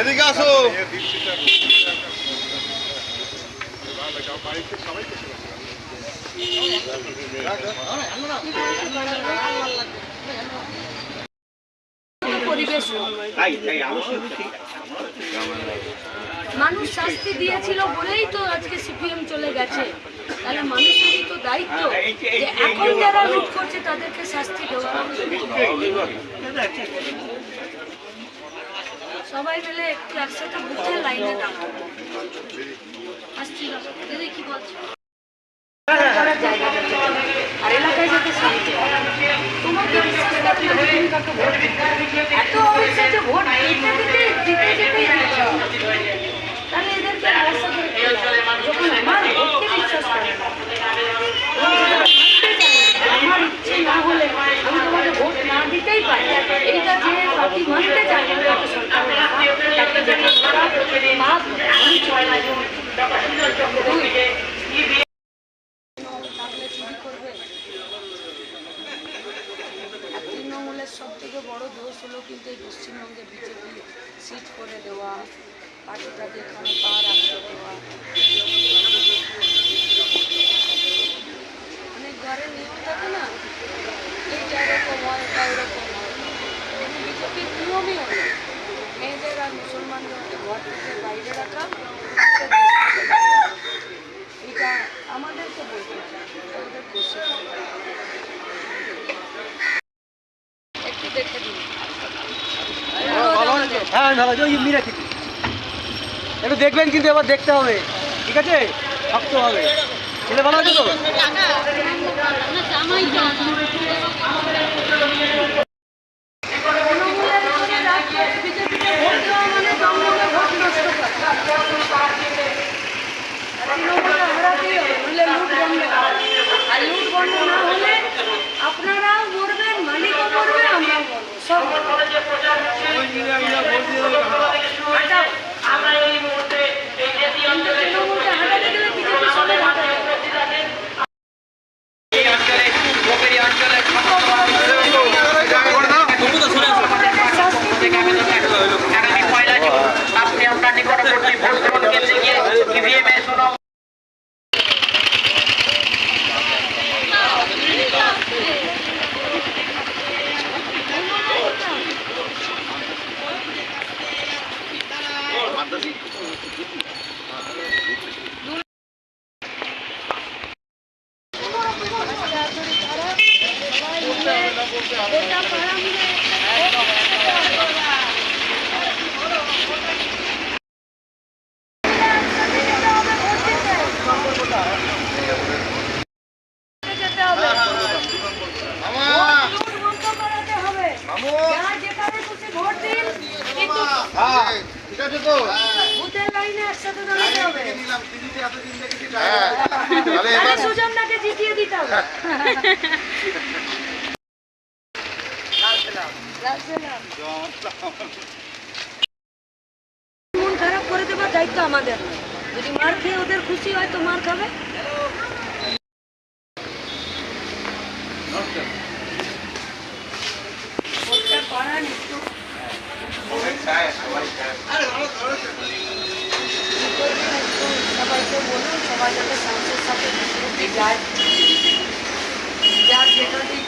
এদিকে আসো। মানুষ শাস্তি দিয়েছিল বলেই তো আজকে সিপিএম চলে গেছে। তাহলে মানুষেরই তো দায়িত্ব এখন যারা লুট করছে তাদেরকে শাস্তি দেওয়া সবাই মিলে একটু একসাথে বুঝে লাইনে দাঁড়াবো আসছি দিদি কি বলছো করার জায়গা আছে। আর এলাকায় যাতে শান্তি তোমাকে। এত অবিশ্বাস ভোট দিতে দিতে দিতে তাহলে এদেরকে? যখন আমার তৃণমূলের সব থেকে বড় দোষ হলো কিন্তু এই পশ্চিমবঙ্গে বিজেপি সিট করে দেওয়া, পার্টিটাকে এখানে পা রাখতে দেওয়া। ঘরের নিয়ম থাকে না এইটা এরকম হয় এটা এরকম হয় বিজেপির নিয়মই হলো মেয়েদের আর মুসলমানদেরকে ঘর থেকে বাইরে রাখা। এটা আমাদেরকে বলতে দিন হ্যাঁ ভালো ওই মিরা একটু দেখবেন কিন্তু এবার দেখতে হবে। ঠিক আছে? থাকতে হবে। ছেলে ভালো আছে তো? আপনারাও মরবেন মালিকও মরবে আমরাও মরবো। সব।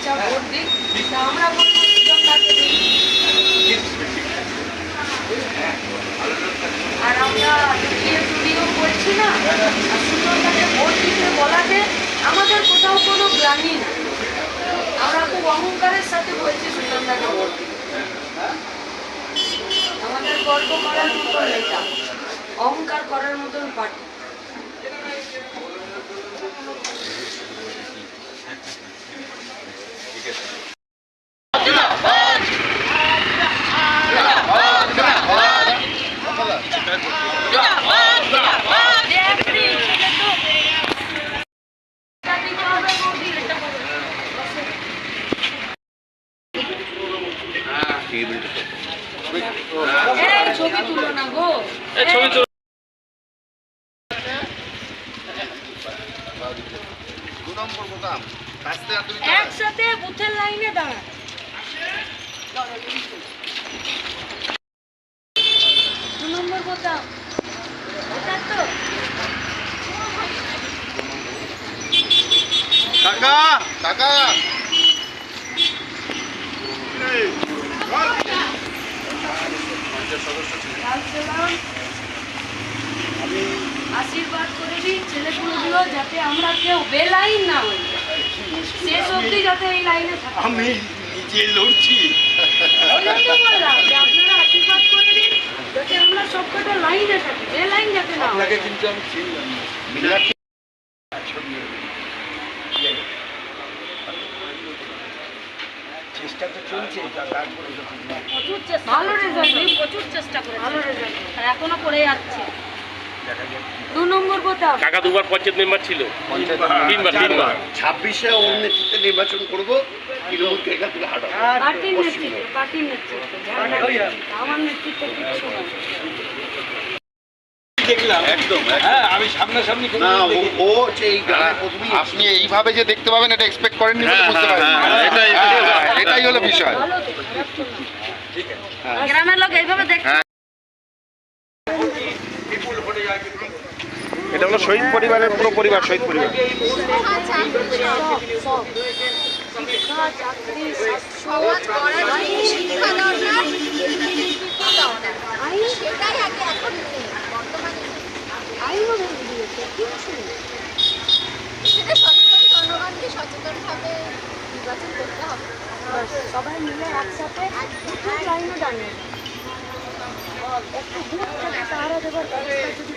যার ভোট দিক তা আর আমরা লুকিয়ে চুরিও করছি না। আর ভোট দিতে বলাতে আমাদের কোথাও কোনো গ্লানি না। আমরা খুব অহংকারের সাথে বলছি সুজনদাকে ভোট আমাদের গর্ব করার মতন নেতা অহংকার করার মতন পার্টি। এই ছবি তুলো না গো। ছবি দু নম্বর বোতাম কাছতে আর তুমি একসাথে বুথের লাইনে দাঁড়ান দু নম্বর বোতাম এটা তো কাকা কাকা রাখছিলাম আশীর্বাদ করে দিন ছেলেপুলেগুলো যাতে আমরা কেউ বেলাইন না হই শেষ অবধি যাতে এই লাইনে থাকে আমি নিজে লড়ছি ওই জন্য বললাম যে আপনারা আশীর্বাদ করে দিন যাতে আমরা সবকটা লাইনে থাকি বেলাইন যাতে না হয়। কিন্তু আমি চিনলাম চেষ্টা তো চলছে। প্রচুর চেষ্টা ভালো রেজাল্ট প্রচুর চেষ্টা করে ভালো রেজাল্ট আর এখনও করে যাচ্ছে। দু নম্বর বোতাম। কাকা দুবার পঞ্চায়েত মেম্বার ছিল। তিনবার। তিনবার ছাব্বিশে ওর নেতৃত্বে নির্বাচন করব তৃণমূলকে এখান থেকে হাঁটাবো পার্টির নেতৃত্বে পার্টির নেতৃত্বে। আমার নেতৃত্বে কিচ্ছু না। দেখলাম। একদম হ্যাঁ আমি সামনাসামনি কোনো না ও দেখিনি। ও হচ্ছে এই প্রথমেই আপনি এইভাবে যে দেখতে পাবেন এটা এক্সপেক্ট করেননি বলে বুঝতে পারেন হ্যাঁ, এটাই- এটাই হলো বিষয়। গ্রামের লোক এইভাবে এটা হলো শহীদ পরিবারের পুরো পরিবার শহীদ পরিবার। শিক্ষা দরকার শিক্ষা দরকার সেটাই আগে এখন আইনও ভেঙে দিয়েছে নেই সেটা সচেতন জনগণকে সচেতনভাবে নির্বাচন করতে সবাই মিলে একসাথে দুটো লাইনে দাঁড়িয়ে। একটু দূর থেকে তাহারা দেবার ব্যবস্থা যদি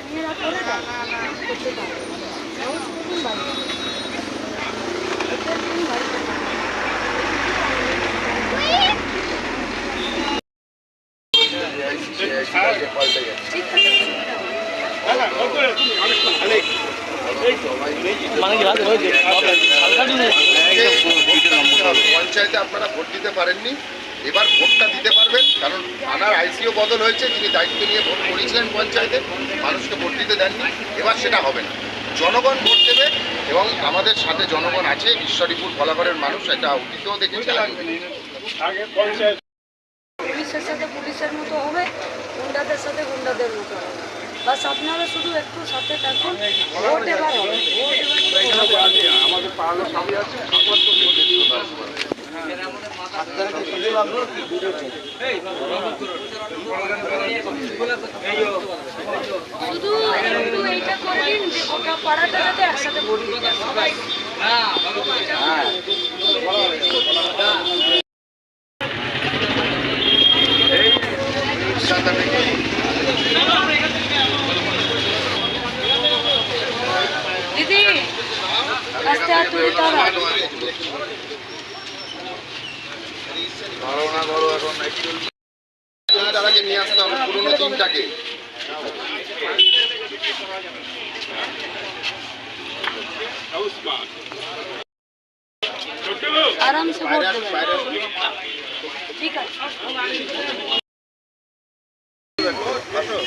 করতে পারে বাড়িতে ঠিক আছে মানে কি পঞ্চায়েতে আপনারা ভোট দিতে পারেননি। এবার ভোটটা দিতে পারবেন কারণ থানার আইসিও বদল হয়েছে যিনি দায়িত্ব নিয়ে ভোট করেছিলেন পঞ্চায়েতে মানুষকে ভোট দিতে দেননি। এবার সেটা হবে না। জনগণ ভোট দেবে এবং আমাদের সাথে জনগণ আছে ঈশ্বরীপুর ফলাফলের মানুষ এটা অতীতেও দেখেছে। পুলিশের সাথে পুলিশের মতো হবে গুন্ডাদের সাথে গুন্ডাদের মতো হবে। বাস আপনারা শুধু একটু সাথে থাকুন। ভোট এবার আমাদের। শুধু একটু এইটা করে দিন যে গোটা পাড়াটা একসাথে ভোট সবাই সাদা থেকে দিদি আস্তে হাত তুলে তারা ধরো না ধরো এখন একটু তার আগে নিয়ে আসতে হবে পুরোনো দিনটাকে আরামসে ভোট বাইরে দেবেন বাইরে আসুন। ঠিক আছে আসো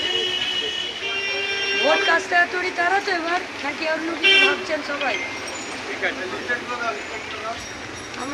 ভোট কাজটা তৈরি তারা তো এবার নাকি অন্য কিছু ভাবছেন সবাই আমরা তো আবেদন করছি কাজটা তৈরি তাড়াতাড়ি ভোটটা দিন আগে যদি ভরসা করে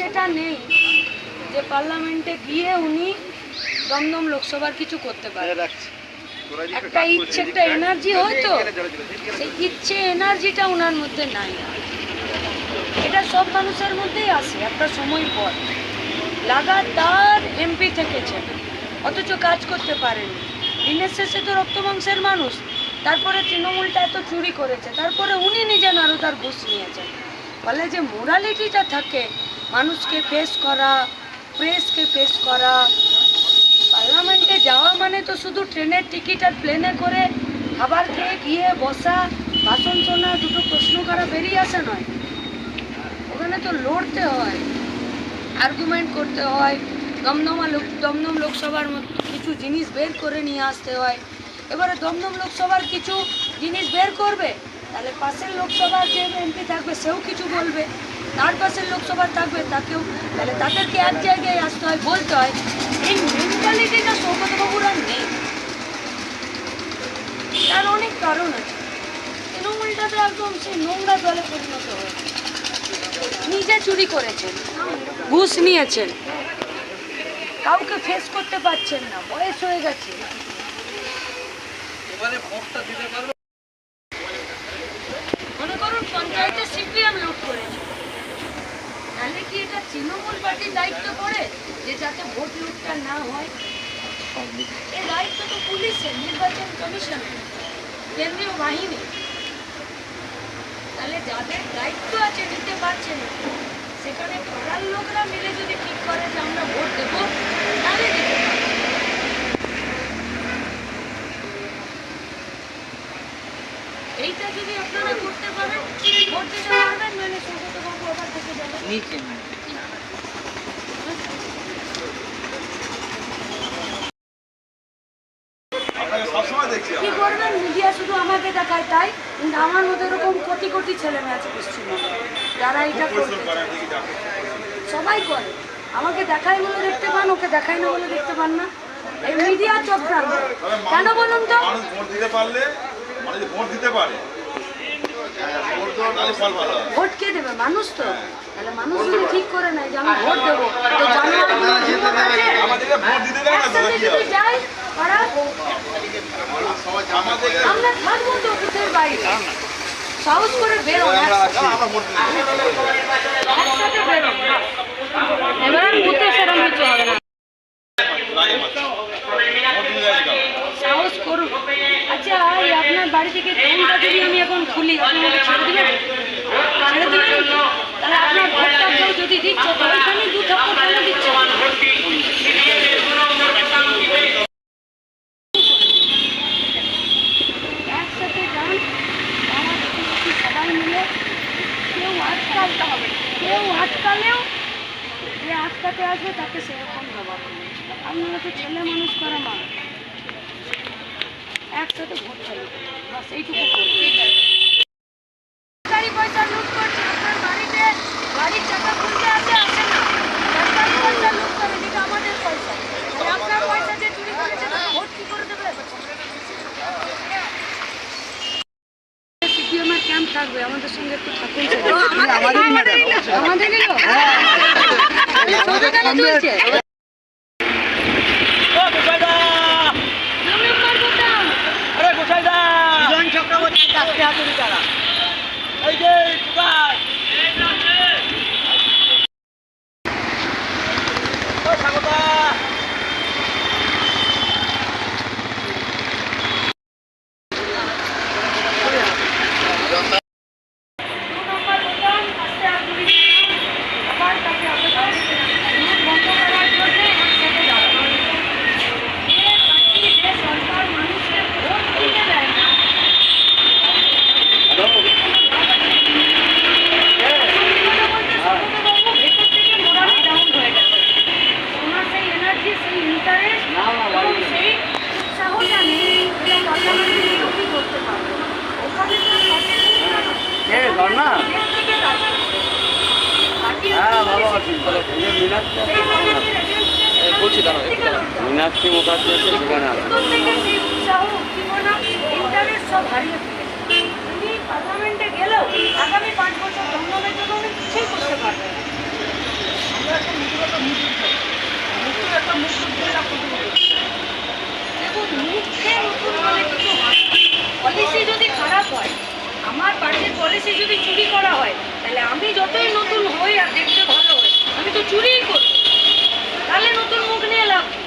ইচ্ছেটা নেই যে পার্লামেন্টে গিয়ে উনি দমদম লোকসভার কিছু করতে পারে। একটা ইচ্ছে একটা এনার্জি হয়তো সেই ইচ্ছে এনার্জিটা ওনার মধ্যে নাই। এটা সব মানুষের মধ্যেই আসে একটা সময় পর। লাগাতার এমপি থেকেছেন অথচ কাজ করতে পারেনি দিনের শেষে তো রক্ত মাংসের মানুষ তারপরে তৃণমূলটা এত চুরি করেছে তারপরে উনি নিজে নারদার ঘুষ নিয়েছেন। ফলে যে মোরালিটিটা থাকে মানুষকে ফেস করা প্রেসকে ফেস করা। পার্লামেন্টে যাওয়া মানে তো শুধু ট্রেনের টিকিট আর প্লেনে করে খাবার খেয়ে, গিয়ে বসা ভাষণ শোনা, দুটো প্রশ্ন করা, বেরিয়ে আসে নয়। ওখানে তো লড়তে হয় আর্গুমেন্ট করতে হয়, দমদমা লোক দমদম লোকসভার মতো কিছু জিনিস বের করে নিয়ে আসতে হয়। এবারে দমদম লোকসভার কিছু জিনিস বের করবে? তাহলে পাশের লোকসভার যে এমপি থাকবে, সেও কিছু বলবে। তার পাশের লোকসভা থাকবে, তাকেও তাহলে তাদেরকে এক জায়গায় আসতে হয়, বলতে হয়, এই মেন্টালিটিটা সৌগতবাবুর নেই। তার অনেক কারণ আছে। তৃণমূলটা তো একদম সেই নোংরা দলে পরিণত হয়েছে। নিজে চুরি করেছেন, ঘুষ নিয়েছেন। কাউকে ফেস করতে পারছেন না, বয়স হয়ে গেছে মনে করুন পঞ্চায়েতে সিপিএম লুট করেছে তাহলে কি এটা তৃণমূল পার্টির দায়িত্ব করে যে যাতে ভোট লুটটা না হয়। এই দায়িত্ব তো পুলিশের, নির্বাচন কমিশনের, কেন্দ্রীয় বাহিনী। তাহলে যাদের দায়িত্ব আছে নিতে পারছে না, সেখানে পাড়ার লোকরা মিলে যদি ঠিক করে যে আমরা ভোট দেবো, তাহলে এইটা যদি আপনারা করতে পারেন, ভোট দিতে পারবেন মানে সুব্রতবাবু আবার থেকে যাবেন কি করবেন? মিডিয়া শুধু আমাকে দেখায় তাই? কিন্তু আমার মতো এরকম কোটি কোটি ছেলে মেয়ে আছে পশ্চিমবঙ্গে। যারা এটা সবাই করে। আমাকে দেখায় বলে দেখতে পান ওকে দেখায় না বলে দেখতে পান না। এই মিডিয়া চক্রান্ত। কেন বলুন তো? ভোট দিতে পারলে ভোট দিতে পারে কে দেবে? মানুষ তো। তাহলে মানুষ যদি ঠিক করে নেয় যে আমি ভোট দেবো। তো জানোয়ারগুলো যুবক আছে, আমাদেরকে ভোট দিতে দেয় না দাদা একসাথে কি যদি হবে? যায় আমরা থাকব তো বুথের বাইরে। সাহস করে বেরোন একসাথে। আমরা ভোট দিতে একসাথে বেরোন এবার বুথে সেরকম কিছু হবে না। রায় মাত্র ভোট দিতে দেয় কারণ সাহস করুন। আচ্ছা আপনার বাড়ি থেকে ফোনটা যদি আমি এখন খুলি আপনি আমাকে ছেড়ে দিবেন? ছেড়ে দিবেন? তাহলে আপনার ভোটটা কেউ যদি দিচ্ছে তো ওইখানে দু থাপ্পড় ফেলে দিচ্ছে? একসাথে যান আমার সবাই মিলে। কেউ আটকালতে হবে কেউ আটকালেও যে আটকাতে আসবে তাকে সেরকম জবাব। আপনারা তো ছেলে মানুষ করা মা। একসাথে ভোট চালু বাস এইটুকু সরকারি পয়সা লুট করছে Hadi çakal kurdu পার্টির যদি চুরি করা হয়, তাহলে আমি যতই নতুন হই আর দেখতে ভালো হই, আমি তো চুরিই করব। তাহলে নতুন মুখ নিয়ে কি?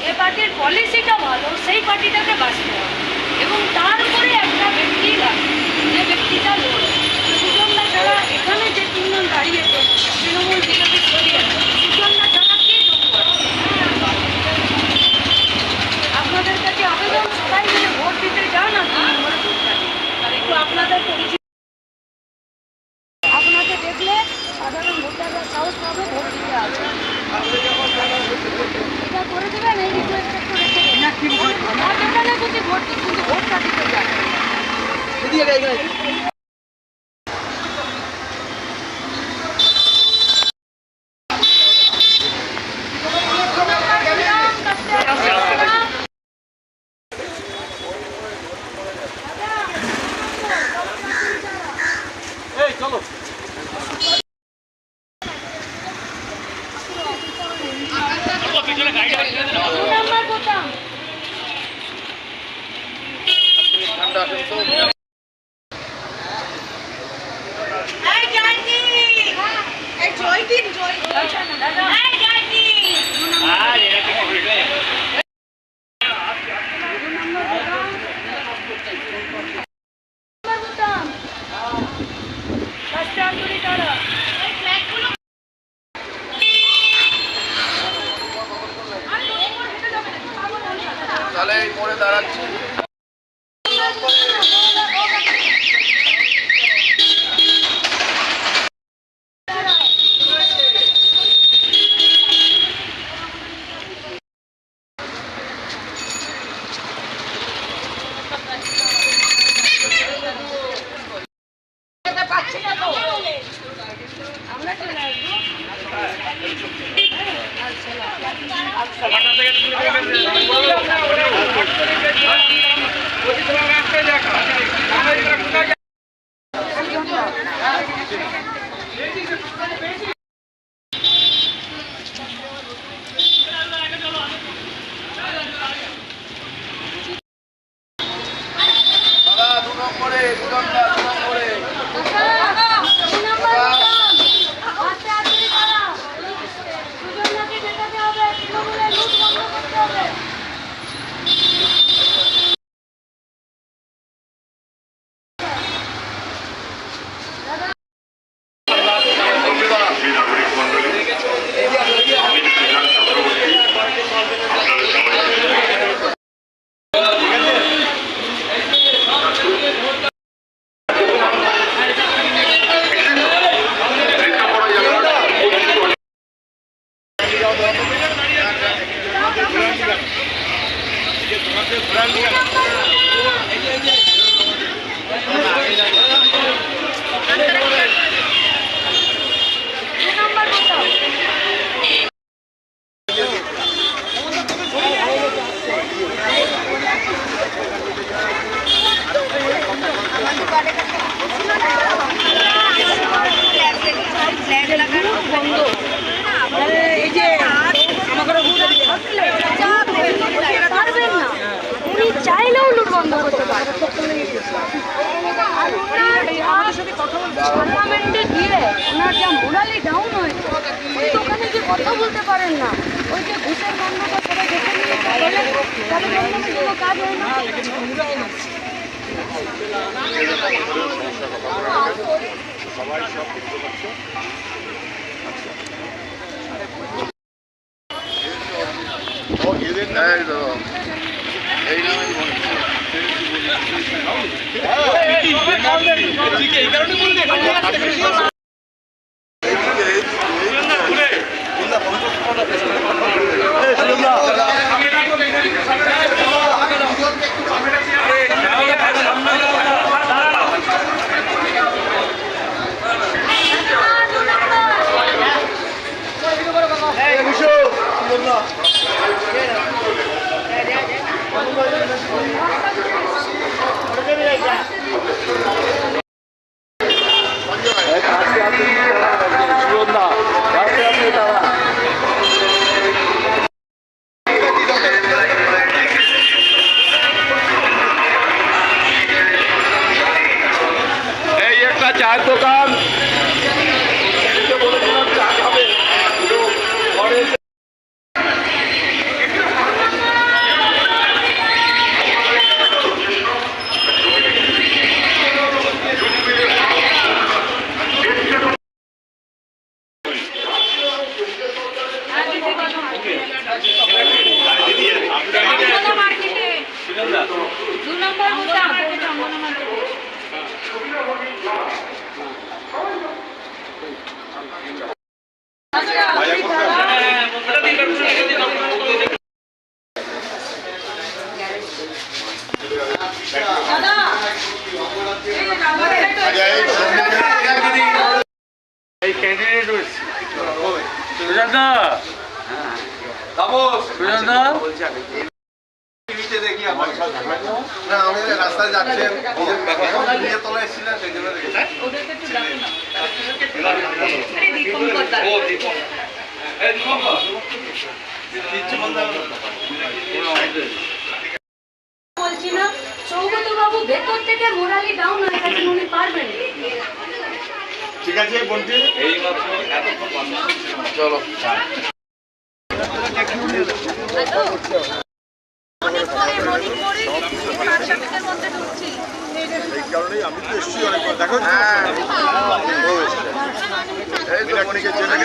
যে পার্টির পলিসিটা ভালো, সেই পার্টিটাকে বাঁচতে হবে। এবং তারপরে একটা ব্যক্তি যে ব্যক্তিটা লড়বে সুজনদা ছাড়া এখানে যে তিনজন দাঁড়িয়েছে তৃণমূল বিজেপি সরিয়ে সুজনদা ছাড়া কে ঢুকবে আপনাদের কাছে আবেদন সবাই মিলে ভোট দিতে যান আর দুই নম্বরে ভোট দেন। আর একটু আপনাদের পরিচিত আপনাকে দেখলে সাধারণ ভোটাররা সাহস পাবে ভোট দিতে আসবে। এটা করে দেবেন এই রিকোয়েস্টটা করে দেবেন না ভোট দিই, কিন্তু ভোটটা দিতে যায় দু নাম্বার বোতাম পারবেন না উনি চাইলেও লুট বন্ধ করতে যা পার্লামেন্টে গিয়ে ওনার যা মোরালি ডাউন হয়েছে ওখানে যে কথা বলতে পারেন না। ওই যে ঘুষের গন্ধটা সবাই দেখে নিয়ে তাহলে তাহলে কোনো কাজ হয় না? একদম এই নামে ঠিক এই কারণে এই ক্যান্ডিডেট রয়েছে। সুজান হ্যাঁ, হ্যাঁ। না আমি রাস্তায় যাচ্ছেন নিয়ে তলায় এসেছিলেন সেই জন্য বলছি না সৌগত বাবু ভেতর থেকে মোরালি ডাউন হয়ে গেছেন উনি পারবেন ঠিক আছে বন্টি? এই মাত্র এতক্ষণ চলো। এই কারণেই আমি তো এসেছি অনেকবার। দেখো এই তো মনিকে চেনে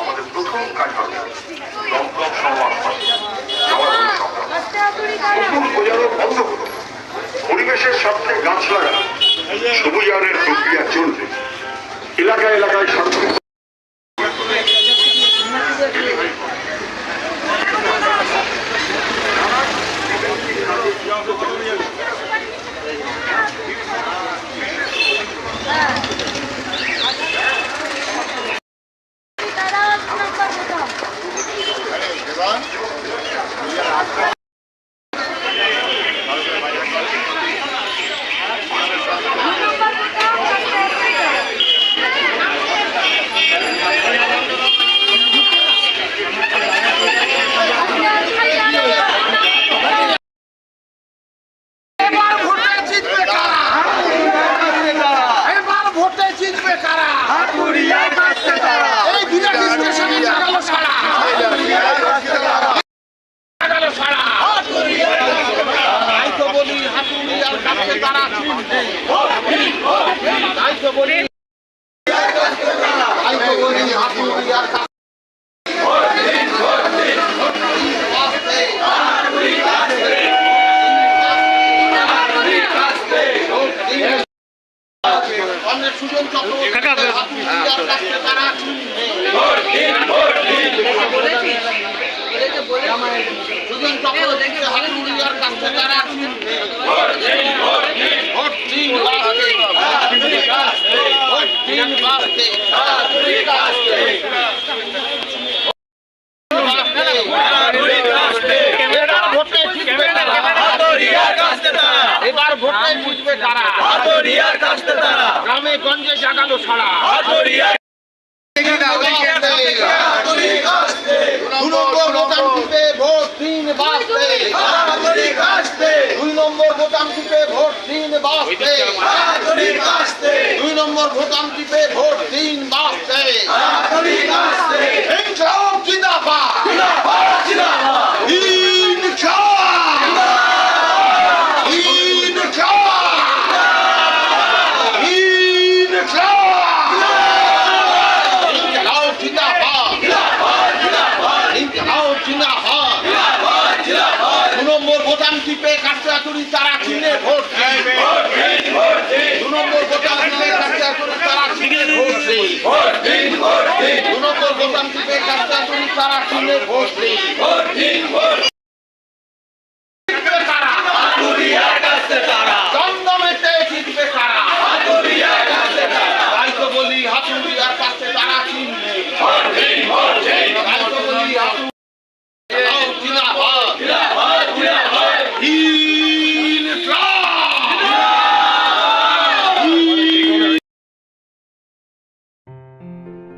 আমাদের প্রথম কাজ হবে দমদম সংবাদ বোঝানো বন্ধ পরিবেশের স্বার্থে গাছ লাগানো। সবুজায়নের প্রক্রিয়া চলবে এলাকা এলাকায় শান্তি তারা সুজন চক্রবর্তী কাছে তারা এবার বুঝবে গ্রামে গঞ্জে জাগালো ছাড়া দু নম্বর বোতাম টিপে ভোট দিন বাঁচতে দুই নম্বর বোতাম টিপে ভোট দিন বাঁচতে দুই টিপে ভোট দিন বাঁচতে ইনকলাব জিন্দাবাদ ইনকলাব ইনকলাব ইনকলাব জিন্দাবাদ ইনকলাব জিন্দাবাদ দু নম্বর বোতাম টিপে কাটচাতুরি তারা চিনে ভোট দিন। দু নম্বর বোতাম টিপে কাটচাতুরি তারা চিনে ভোট দিন। দু নম্বর বোতাম টিপে কাটচাতুরি তারা চিনে ভোট দিন। জিতবে কারা? দমদমেতে জিতবে কারা? তাই তো বলি হাতুড়িয়ার কাছে তারা চিনবে তাই তো বলি হাতুড়িয়ার জিন্দাবাদ। ইনকলাব।